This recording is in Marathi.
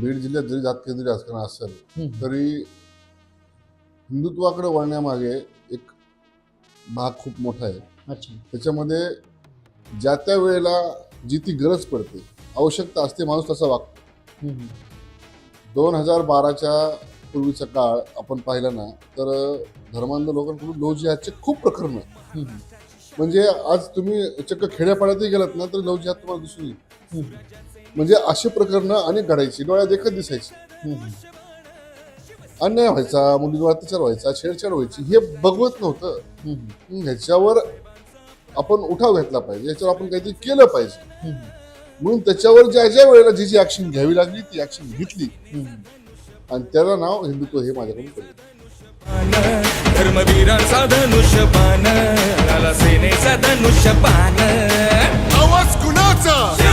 बीड जिल्ह्यात जरी जात केंद्रीय राजकारण असेल. तरी हिंदुत्वाकडे वळण्यामागे एक भाग खूप मोठा आहे अच्छा त्याच्यामध्ये ज्या त्या वेळेला जी ती गरज पडते आवश्यकता असते माणूस तसा वागतो. दोन हजार बाराच्या पूर्वीचा काळ आपण पाहिला ना तर धर्मांध लोकांकडून जिहादचे खूप प्रकरण. म्हणजे आज तुम्ही चक्क खेड्यापाड्यातही गेलात ना तर नवजी हात तुम्हाला दिसून येईल. म्हणजे अशी प्रकरणं अनेक घडायची डोळ्या देखत दिसायची. अन्याय व्हायचा मुलीवर अत्याचार व्हायचा छेडछाड व्हायची हे बघवत नव्हतं. ह्याच्यावर आपण उठाव घेतला पाहिजे याच्यावर आपण काहीतरी केलं पाहिजे. म्हणून त्याच्यावर ज्या ज्या वेळेला जी जी ऍक्शन घ्यावी लागली ती ऍक्शन घेतली. आणि त्याला नाव हिंदुत्व हे माझ्याकडून पडलं. धर्मवीरांचा धनुष्यबाण धनुष्य सेनेचा आवाज कुणाचा?